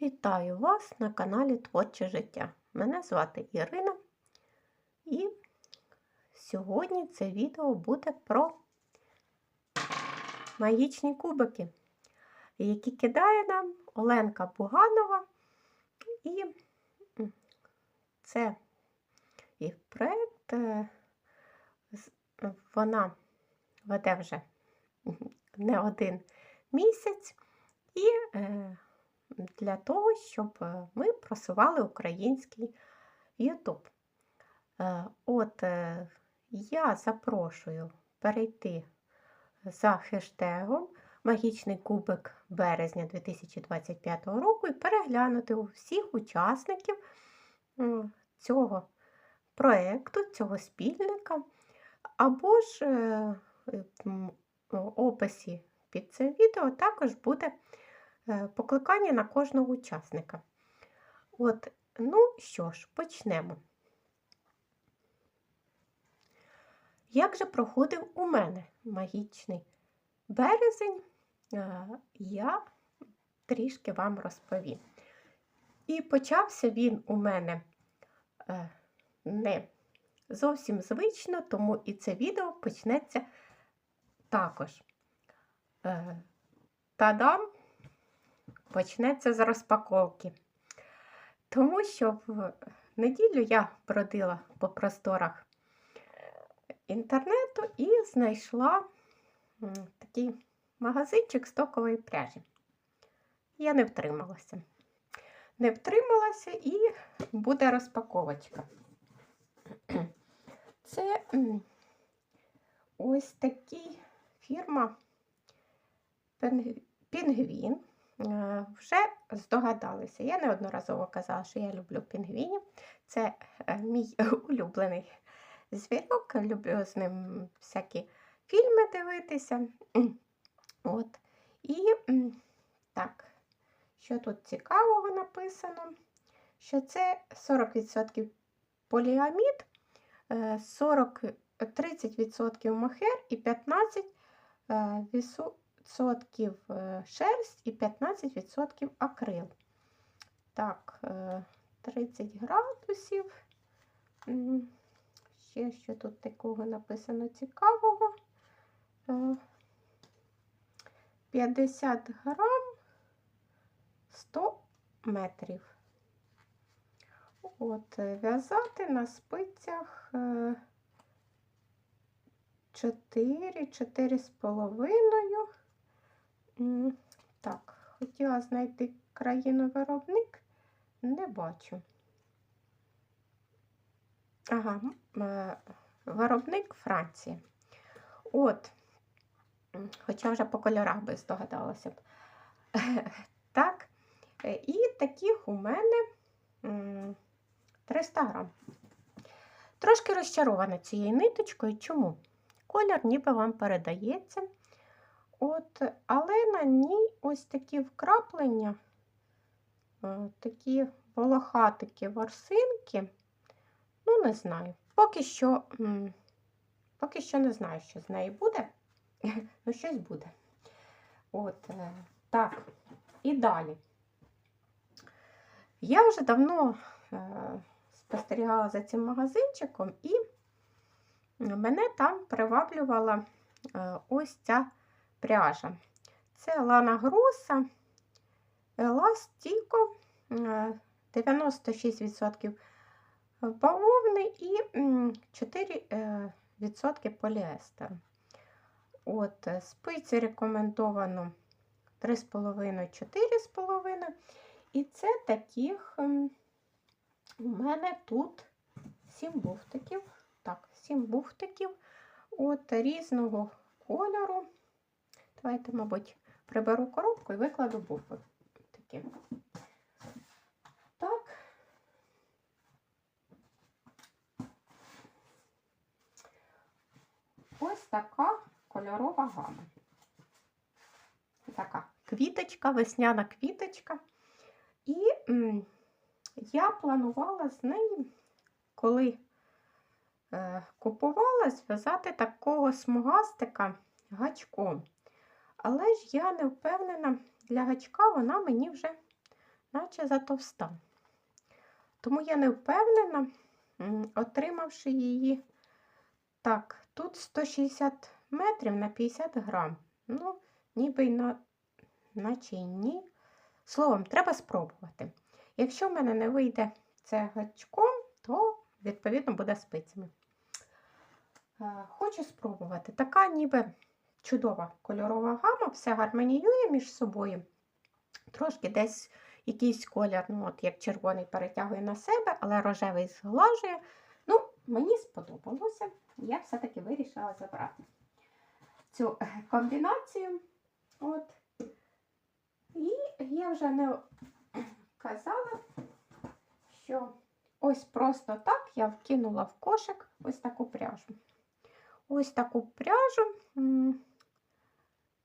Вітаю вас на каналі Творче життя. Мене звати Ірина, і сьогодні це відео буде про магічні кубики, які кидає нам Оленка Буганова. І це і проєкт, е, вона веде вже не один місяць. І е, для того, щоб е, ми просували український YouTube. Е, От е, я запрошую перейти за хештегом Магічний кубик березня 2025 року і переглянути всіх учасників цього проєкту, цього спільника, або ж у описі під цим відео також буде покликання на кожного учасника. От, ну що ж, почнемо. Як же проходив у мене магічний березень, е, я трішки вам розповім. І почався він у мене е, не зовсім звично, тому і це відео почнеться також. Е, Та-дам! Почнеться з розпаковки. Тому що в неділю я бродила по просторах інтернету і знайшла такий магазинчик стокової пряжі. Я не втрималася. Не втрималася і буде розпаковочка. Це ось такий фірма Пінгвін. Е, Вже здогадалися. Я неодноразово казала, що я люблю пінгвінів. Це е, мій улюблений звірок. Люблю з ним всякі фільми дивитися. От. І так, що тут цікавого написано? Що це 40% поліамід, е, 40, 30% мохер і 15% е, вісу- відсотків е, шерсть і 15% акрил. Так, е, 30 градусів. Ще що тут такого написано цікавого. Е, 50 грам 100 метрів. От, е, в'язати на спицях е, 4, 4 з половиною. Так, хотіла знайти країну-виробник, не бачу. Ага, е, виробник Франції. От, хоча вже по кольорах би здогадалася б. Так, е, і таких у мене 300 грам. Трошки розчарована цією ниточкою. Чому? Колір ніби вам передається. От, але на ній ось такі вкраплення, е, такі волохатики ворсинки. Ну, не знаю. Поки що, поки що не знаю, що з неї буде. Ну, щось буде. От, е, так, і далі. Я вже давно е, спостерігала за цим магазинчиком, і мене там приваблювала ось ця пряжа. Це Лана Гроса, Еластіко, е, 96% бавовни і 4% поліестеру. От, е, спиці рекомендовано 3,5-4,5. І це таких у мене тут 7 буфтиків. Так, 7 буфтиків от різного кольору. Давайте, мабуть, приберу коробку і викладу буфтики. Так. Ось така кольорова гама. Така квіточка, весняна квіточка. І я планувала з неї, коли е, купувала, зв'язати такого смугастика гачком. Але ж я не впевнена, для гачка вона мені вже наче затовста. Тому я не впевнена, отримавши її. Так, тут 160 метрів на 50 грам. Ну, ніби й на, наче й ні. Словом, треба спробувати. Якщо в мене не вийде це гачком, то відповідно буде спицями. Е, Хочу спробувати. Така ніби чудова кольорова гама, все гармоніює між собою. Трошки десь якийсь колір, ну от як червоний перетягує на себе, але рожевий зглажує. Ну, мені сподобалося. Я все-таки вирішила забрати цю е, комбінацію. От. І я вже не казала, що ось просто так я вкинула в кошик ось таку пряжу. Ось таку пряжу.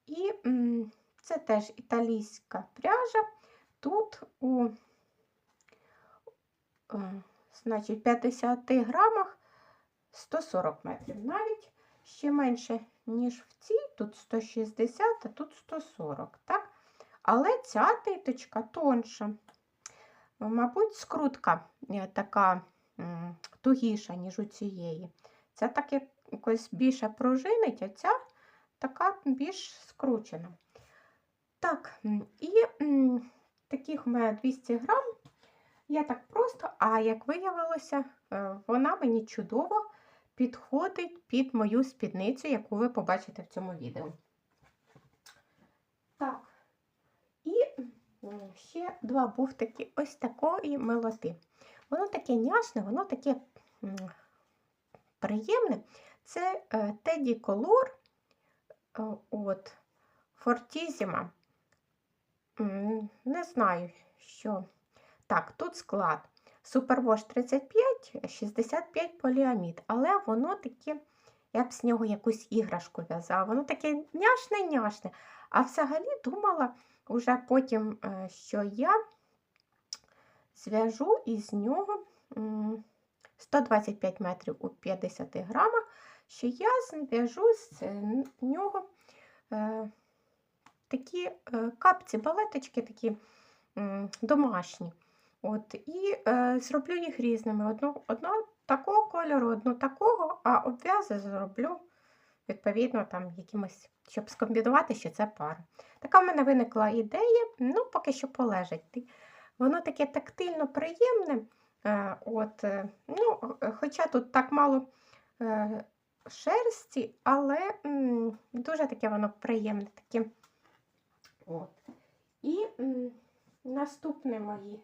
І це теж італійська пряжа. Тут у е, значить, 50 грамах 140 метрів. Навіть ще менше, ніж в цій. Тут 160, а тут 140. Так? Але ця ниточка тонша. Мабуть, скрутка е, така тугіша, ніж у цієї. Ця так якось більше пружинить, а ця така більш скручена. Так, і таких у мене 200 грам. Я так просто, а як виявилося, е, вона мені чудово підходить під мою спідницю, яку ви побачите в цьому відео. Так, і ще два буфтики ось такої милоти. Воно таке няшне, воно таке приємне. Це е, Колор е, от Фортізіма. Не знаю, що. Так, тут склад. Супервош 35, 65 поліамід, але воно таке, я б з нього якусь іграшку в'язала. Воно таке няшне-няшне. А взагалі думала вже потім, е, що я зв'яжу із нього 125 метрів у 50 грамах, що я зв'яжу з е, нього е, такі е, капці, балеточки такі домашні. От, І е, зроблю їх різними. Одну, одну такого кольору, одну такого, а обв'язи зроблю, відповідно, там якимось, щоб скомбінувати, що це пара. Така в мене виникла ідея, ну, поки що полежить. Воно таке тактильно приємне. Е, от, ну, Хоча тут так мало шерсті, але дуже таке воно приємне. Таке. От. І наступне мої.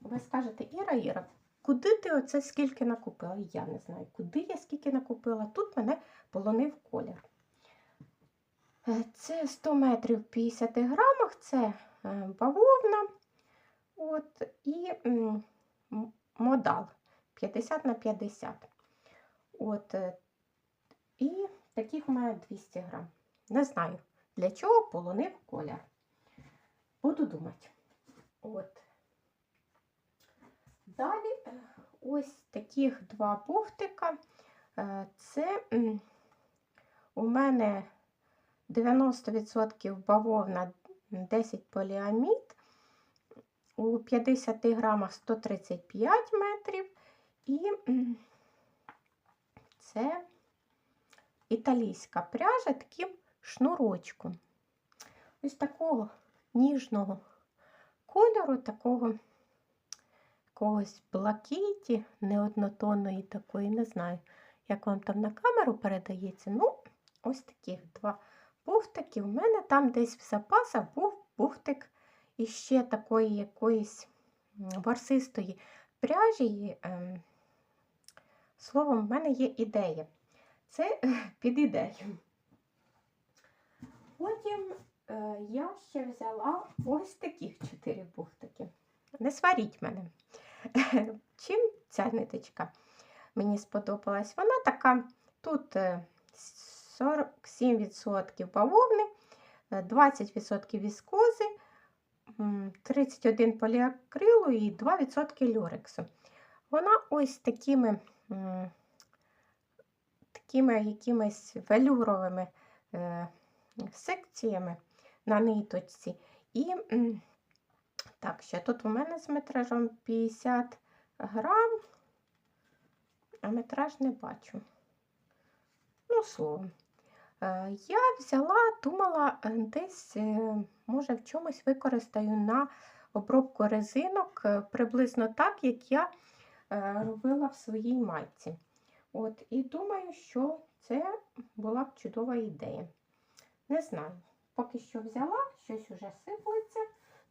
Ви скажете, Іра, Іра, куди ти оце скільки накупила? Я не знаю, куди я скільки накупила. Тут мене полонив колір. Е, Це 100 метрів в 50 грамах, це е, бавовна. От, і модал 50 на 50. От, е, і таких у мене 200 грам. Не знаю, для чого полонив колір. Буду думати. От. Далі е, ось таких два буфтика. Е, Це у мене 90% бавовна, 10 поліамід, у 50 грамах 135 метрів. І це італійська пряжа таким шнурочком. Ось такого ніжного кольору, такого якогось блакиті, неоднотонної такої, не знаю, як вам там на камеру передається. Ну, ось таких два буфтики. У мене там десь в запасах був буфтик іще такої якоїсь м, ворсистої пряжі. Ем, Словом, в мене є ідея. Це під ідею. Потім е, я ще взяла ось таких чотири буфтики. Не сваріть мене. Чим ця ниточка мені сподобалась? Вона така, тут е, 47% бавовни, е, 20% віскози, 31 поліакрилу і 2% люрексу. Вона ось такими, такими якимись велюровими е, секціями на ниточці. І Так, ще тут у мене з метражом 50 грам, а метраж не бачу. Ну, словом. Е, Я взяла, думала, е, десь, е, може, в чомусь використаю на обробку резинок е, приблизно так, як я е, робила в своїй майці. От, і думаю, що це була б чудова ідея. Не знаю. Поки що взяла, щось уже сиплеться,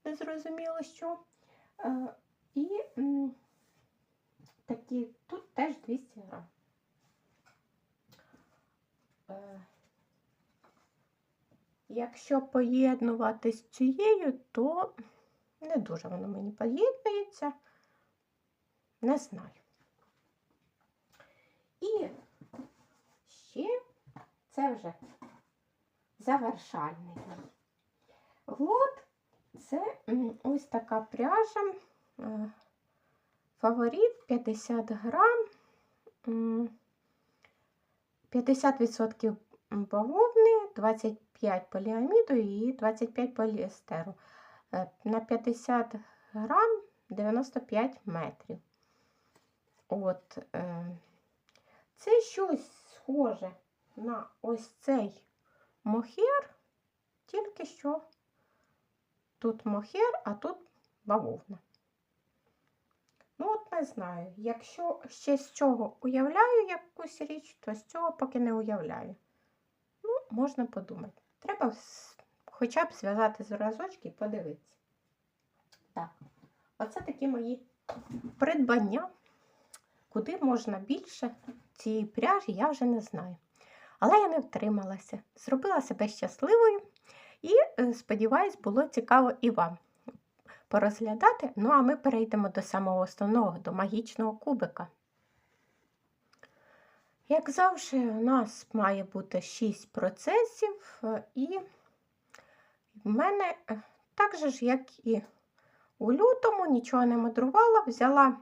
незрозуміло що. Е, і м, такі, тут теж 200 грам. Е, Якщо поєднувати з цією, то не дуже воно мені поєднується. Не знаю. І ще це вже завершальний. От це ось така пряжа. е, Фаворит 50 грам, 50% бавовни, 25 поліаміду і 25 поліестеру. Е, На 50 грам 95 метрів. От, е, це щось схоже на ось цей мохер, тільки що тут мохер, а тут бавовна. Ну, от не знаю. Якщо ще з цього уявляю якусь річ, то з цього поки не уявляю. Ну, можна подумати. Треба хоча б зв'язати зразочки і подивитися. Так, оце такі мої придбання. Куди можна більше цієї пряжі, я вже не знаю. Але я не втрималася, зробила себе щасливою і, е, сподіваюсь, було цікаво і вам порозглядати. Ну, а ми перейдемо до самого основного, до магічного кубика. Як завжди, у нас має бути 6 процесів, е, і в мене е, так же ж, як і у лютому, нічого не мудрувала, взяла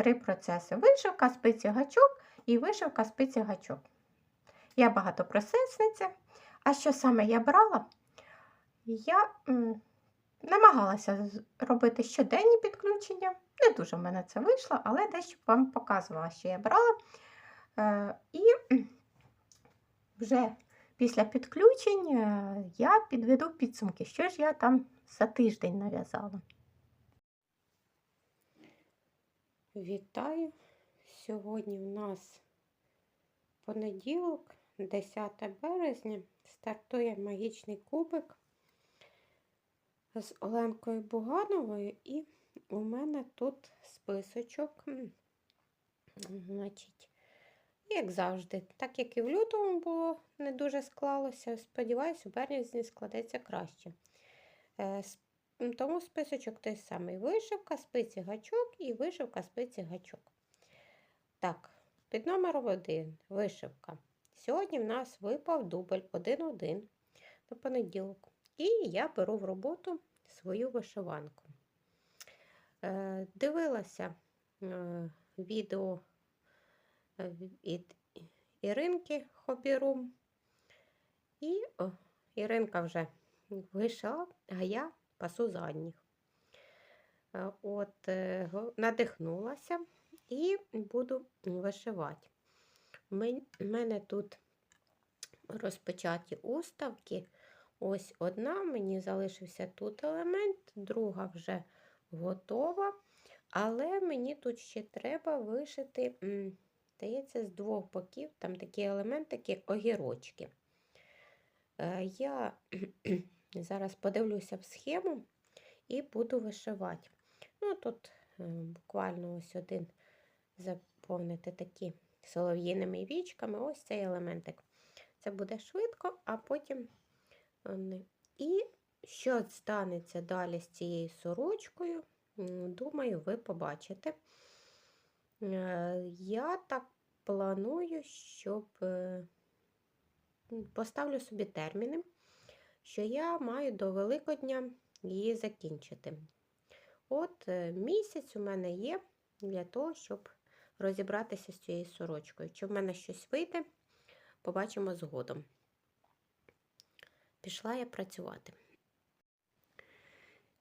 три процеси: вишивка, спиці гачок і вишивка спиці гачок. Я багатопроцесниця. А що саме я брала? Я намагалася робити щоденні підключення. Не дуже в мене це вийшло, але дещо вам показувала, що я брала. Е, і вже після підключень е, я підведу підсумки, що ж я там за тиждень нав'язала. Вітаю! Сьогодні в нас понеділок, 10 березня, стартує магічний кубик з Оленкою Бугановою, і у мене тут списочок. Значить, як завжди, так як і в лютому було не дуже склалося, сподіваюся, у березні складеться краще. Тому списочок той самий: вишивка, спиці гачок і вишивка спиці гачок. Так, під номером 1 вишивка. Сьогодні в нас випав дубль 1-1 на понеділок. І я беру в роботу свою вишиванку. Е, Дивилася е, відео е, від Іринки Хобірум. І о, Іринка вже вишила, а я пасу задніх. Е, От, е, надихнулася і буду вишивати. У мене тут розпочаті уставки. Ось одна, мені залишився тут елемент, друга вже готова. Але мені тут ще треба вишити, здається, з двох боків, там такі елементики, огірочки. Е, Я зараз подивлюся в схему і буду вишивати. Ну, тут е, буквально ось один заповнити такі солов'їними вічками. Ось цей елементик. Це буде швидко, а потім. е. І що станеться далі з цією сорочкою, думаю, ви побачите. Е, Я так планую, щоб поставлю собі терміни, що я маю до Великодня її закінчити. От е, місяць у мене є для того, щоб розібратися з цією сорочкою. Чи в мене щось вийде, побачимо згодом. Пішла я працювати.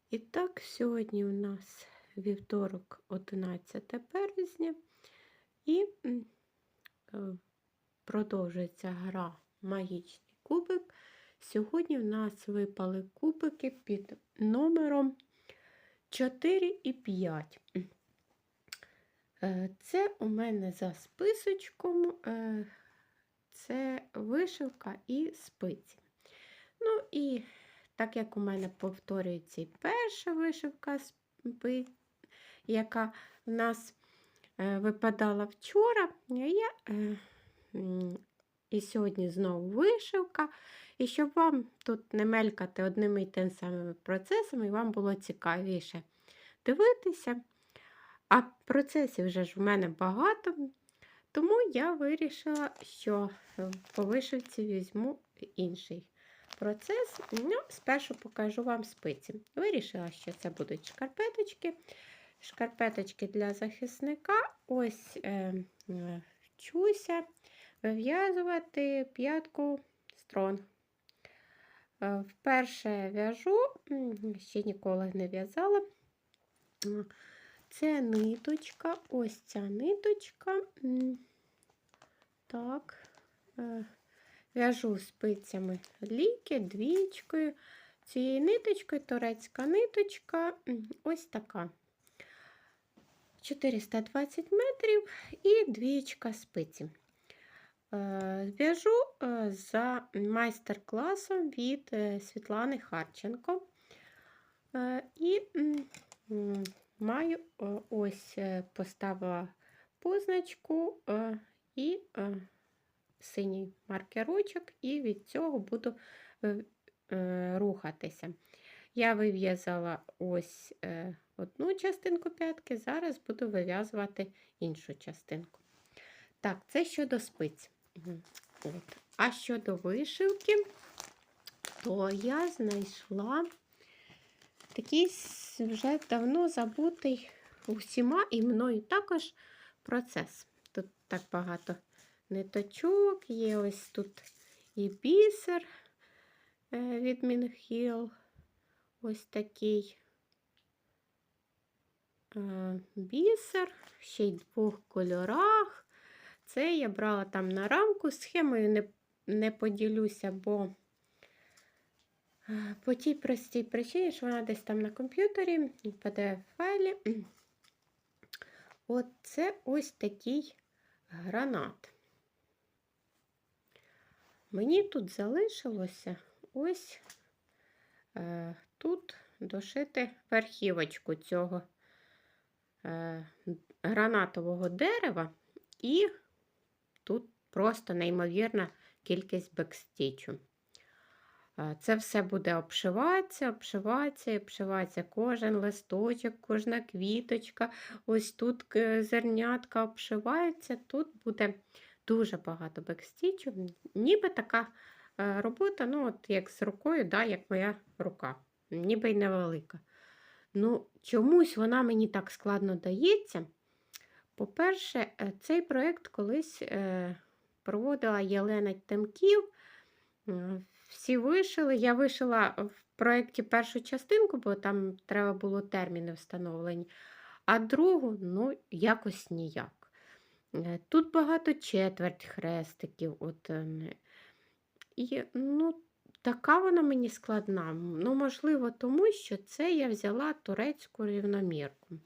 І так, сьогодні у нас вівторок, 11 березня, і е, продовжується гра Магічний кубик. Сьогодні в нас випали кубики під номером 4 і 5. Е, Це у мене за списочком, е, це вишивка і спиці. Ну і так як у мене повторюється і перша вишивка, яка в нас е, випадала вчора, я і сьогодні знову вишивка. І щоб вам тут не мелькати одними і тим самими процесами, і вам було цікавіше дивитися. А процесів вже ж в мене багато, тому я вирішила, що е, по вишивці візьму інший процес. Ну, спершу покажу вам спиці. Вирішила, що це будуть шкарпеточки. Шкарпеточки для захисника. Ось е, е, вчуся вив'язувати п'ятку строн. Е, Вперше в'яжу, ще ніколи не в'язала. Це ниточка, ось ця ниточка. Так, е, в'яжу спицями ліки, двічкою. Цією ниточкою турецька ниточка, ось така. 420 метрів і двічка спиці. Е, В'яжу е, за майстер-класом від е, Світлани Харченко. І маю ось поставила позначку і синій маркерочок, і від цього буду рухатися. Я вив'язала ось одну частинку п'ятки, зараз буду вив'язувати іншу частинку. Так, це щодо спиць. От. А щодо вишивки, то я знайшла такий вже давно забутий усіма і мною також процес. Тут так багато ниточок, є ось тут і бісер е, від Мінхіл. Ось такий е, бісер, ще й в двох кольорах. Це я брала там на рамку. Схемою не, не поділюся, бо е, по тій простій причині, що вона десь там на комп'ютері, в PDF-файлі. От це ось такий гранат. Мені тут залишилося ось е, тут дошити верхівочку цього е, гранатового дерева, і тут просто неймовірна кількість бекстічу. Е, Це все буде обшиватися, обшиватися і обшиватися. Кожен листочок, кожна квіточка, ось тут е, зернятка обшивається. Тут буде дуже багато бекстічу. Ніби така е, робота, ну, от як з рукою, да, як моя рука, ніби й невелика. Ну, чомусь вона мені так складно дається. По-перше, е, цей проєкт колись е, проводила Єлена Темків. Всі вишили. Я вишила в проєкті першу частинку, бо там треба було терміни встановлені, а другу, ну, якось ніяк. Е, Тут багато четверть хрестиків. От, і, ну, така вона мені складна. Ну, можливо, тому що це я взяла турецьку рівномірку.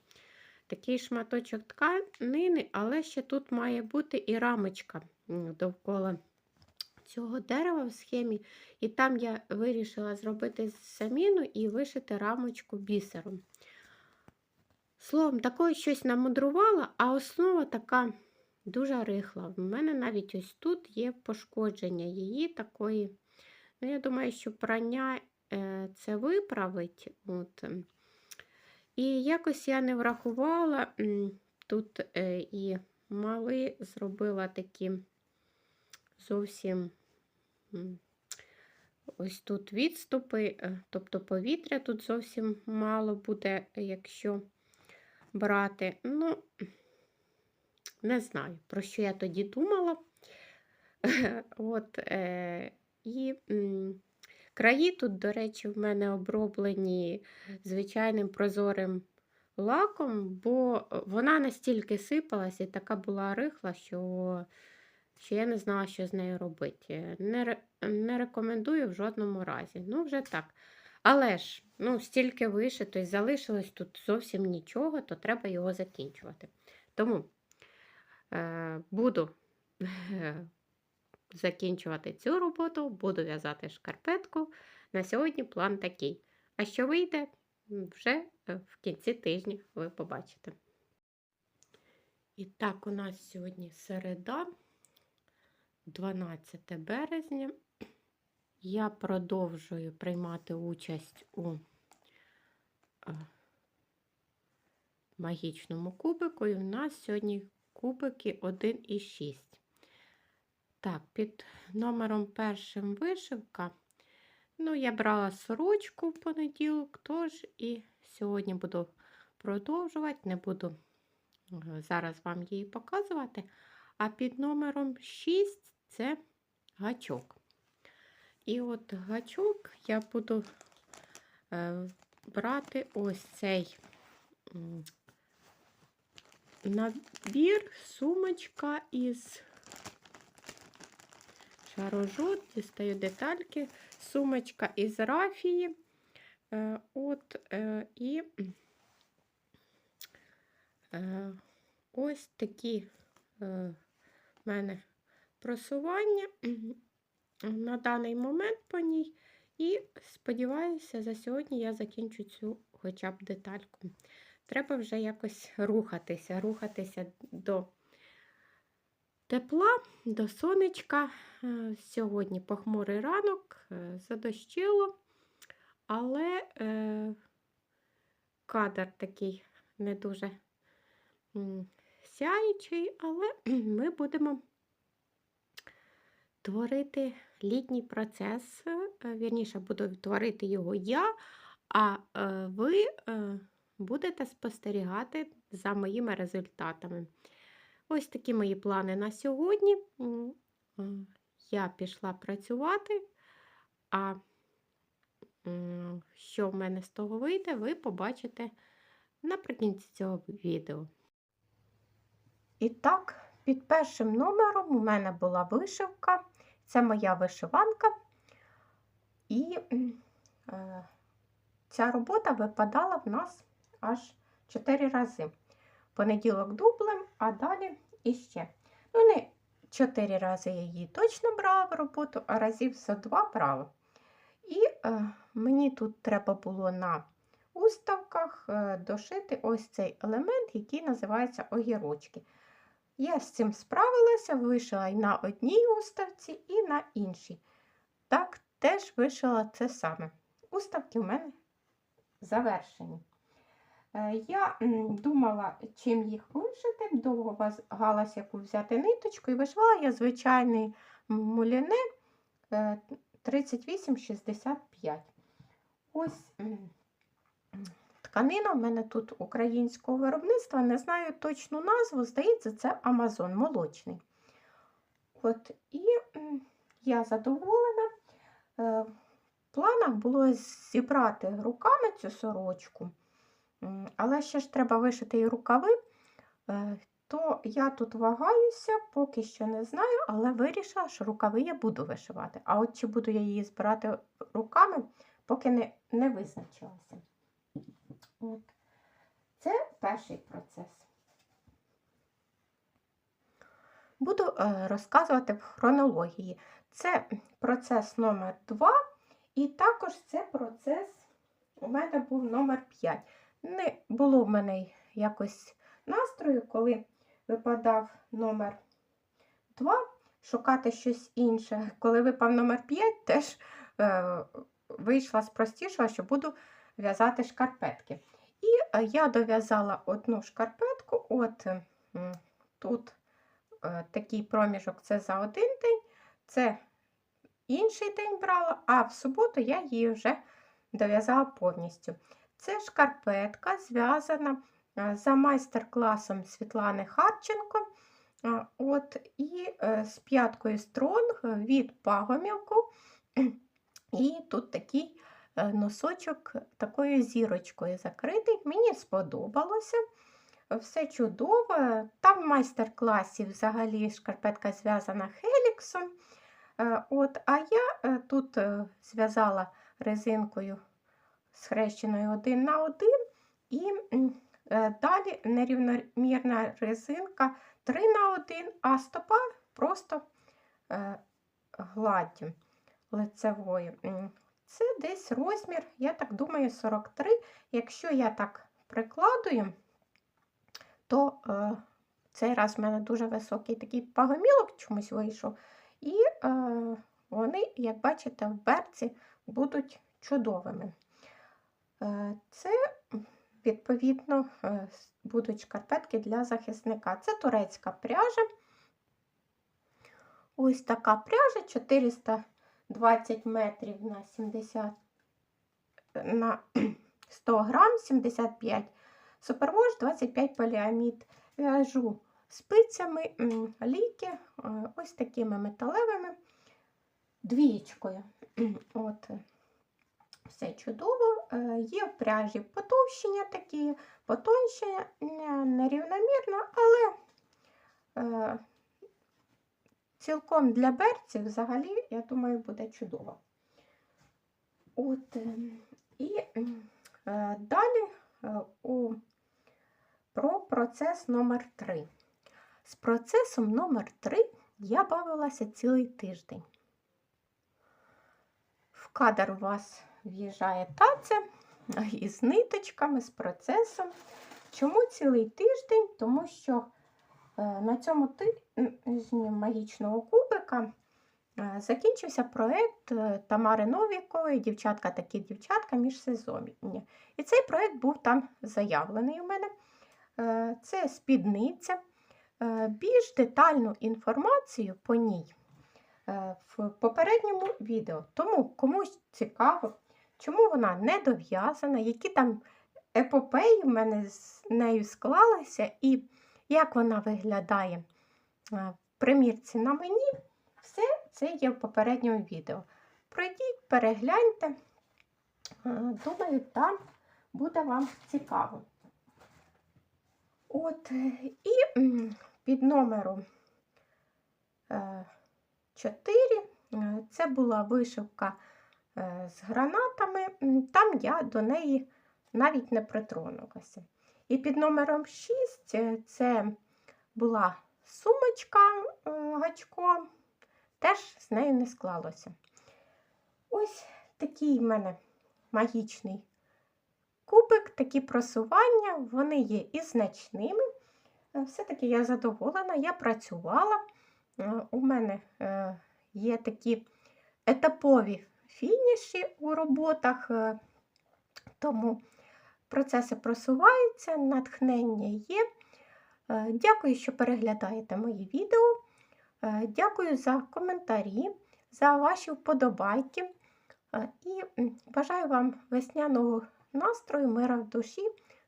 Такий шматочок тканини, але ще тут має бути і рамочка довкола цього дерева в схемі. І там я вирішила зробити заміну і вишити рамочку бісером. Словом, такою щось намудрувала, а основа така дуже рихла. В мене навіть ось тут є пошкодження її такої. Ну, я думаю, що прання е, це виправить. От. І якось я не врахувала тут е, і мали зробила такі зовсім ось тут відступи, е, тобто повітря тут зовсім мало буде, якщо брати. Ну, не знаю, про що я тоді думала. От, е, і Краї тут, до речі, в мене оброблені звичайним прозорим лаком, бо вона настільки сипалась і така була рихла, що, що я не знала, що з нею робити. Не, не рекомендую в жодному разі. Ну, вже так. Але ж, ну, стільки вишито і залишилось тут зовсім нічого, то треба його закінчувати. Тому е, буду е, закінчувати цю роботу, буду в'язати шкарпетку. На сьогодні план такий. А що вийде, вже е, в кінці тижня ви побачите. І так, у нас сьогодні середа, 12 березня. Я продовжую приймати участь у е, магічному кубику, і у нас сьогодні кубики 1 і 6. Так, під номером першим вишивка. Ну, я брала сорочку в понеділок, тож і сьогодні буду продовжувати, не буду е, зараз вам її показувати. А під номером 6 це гачок. І от гачок я буду е, брати ось цей набір, сумочка із шарожу, дістаю детальки, сумочка із рафії. Е, от, е, і е, ось такі в мене просування на даний момент по ній. І сподіваюся, за сьогодні я закінчу цю хоча б детальку. Треба вже якось рухатися, рухатися до тепла, до сонечка. Е, Сьогодні похмурий ранок, е, задощило, але е, кадр такий не дуже сяючий, але ми будемо творити літній процес. Вірніше, буду творити його я, а ви будете спостерігати за моїми результатами. Ось такі мої плани на сьогодні. Е, Я пішла працювати, а що в мене з того вийде, ви побачите наприкінці цього відео. І так, під першим номером у мене була вишивка. Це моя вишиванка. І е, ця робота випадала в нас аж 4 рази. Понеділок дублем, а далі іще. Ну, не 4 рази я її точно брала в роботу, а разів за 2 брала. І е, мені тут треба було на уставках е, дошити ось цей елемент, який називається огірочки. Я з цим справилася, вишила і на одній уставці, і на іншій. Так, теж вишила це саме. Уставки в мене завершені. Е, Я думала, чим їх вишити, довго вагалася, яку взяти ниточку, і вишивала я звичайний муляне е, 38,65. Ось тканина в мене тут українського виробництва, не знаю точну назву, здається, це Амазон молочний. От, і я задоволена. Е, В планах було зібрати руками цю сорочку, але ще ж треба вишити і рукави. Е, То я тут вагаюся, поки що не знаю, але вирішила, що рукави я буду вишивати. А от чи буду я її збирати руками, поки не, не визначилася. От. Це перший процес. Буду е, розказувати в хронології. Це процес номер 2, і також це процес у мене був номер 5. Не було в мене якось настрою, коли випадав номер 2, шукати щось інше. Коли випав номер 5, теж е, вийшла з простішого, що буду в'язати шкарпетки. І е, я дов'язала одну шкарпетку, от тут е, такий проміжок це за один день, це інший день брала, а в суботу я її вже дов'язала повністю. Це шкарпетка зв'язана е, за майстер-класом Світлани Харченко. Е, От, і е, з п'яткою стронг від пагомілку І тут такий носочок такою зірочкою закритий. Мені сподобалося. Все чудово. Там в майстер-класі взагалі шкарпетка зв'язана хеліксом. От, а я тут зв'язала резинкою схрещеною один на один, і е, далі нерівномірна резинка 3 на 1, а стопа просто е, гладдю лицевою. М, Це десь розмір, я так думаю, 43. Якщо я так прикладую, то е, цей раз в мене дуже високий такий пагомілок чомусь вийшов. І е, вони, як бачите, в берці будуть чудовими. Е, це, відповідно, е, будуть шкарпетки для захисника. Це турецька пряжа. Ось така пряжа 420 метрів на 70 на 100 грам 75. Супервош 25 поліамід. В'яжу спицями, ліки, е, ось такими металевими двічкою. От. Все чудово. Е, Є пряжі потовщення такі, потонщення нерівномірно, але е, цілком для берців взагалі, я думаю, буде чудово. От, е, і е, далі у, про процес номер 3. З процесом номер 3 я бавилася цілий тиждень. В кадр у вас в'їжджає таця із ниточками, з процесом. Чому цілий тиждень? Тому що е, на цьому тижні магічного кубика е, закінчився проєкт е, Тамари Новікової Дівчатка такі дівчатка міжсезоння. І цей проєкт був там заявлений у мене. Це спідниця. Більш детальну інформацію по ній в попередньому відео. Тому комусь цікаво, чому вона не дов'язана, які там епопеї в мене з нею склалися, і як вона виглядає е, в примірці на мені, все це є в попередньому відео. Пройдіть, перегляньте. Е, Думаю, там буде вам цікаво. От, е, і під номером е, 4 е, це була вишивка е, з гранатами. Там я до неї навіть не притронулася. І під номером 6 е, це була сумочка е, гачком, теж з нею не склалося. Ось такий в мене магічний кубик, такі просування, вони є і значними. Е, Все-таки я задоволена, я працювала. Е, У мене е, є такі етапові фініші у роботах, е, тому процеси просуваються, натхнення є. Е, Дякую, що переглядаєте мої відео. Е, Дякую за коментарі, за ваші вподобайки. І бажаю вам весняного настрою, мира в душі.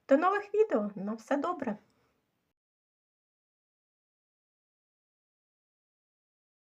До нових відео. На все добре!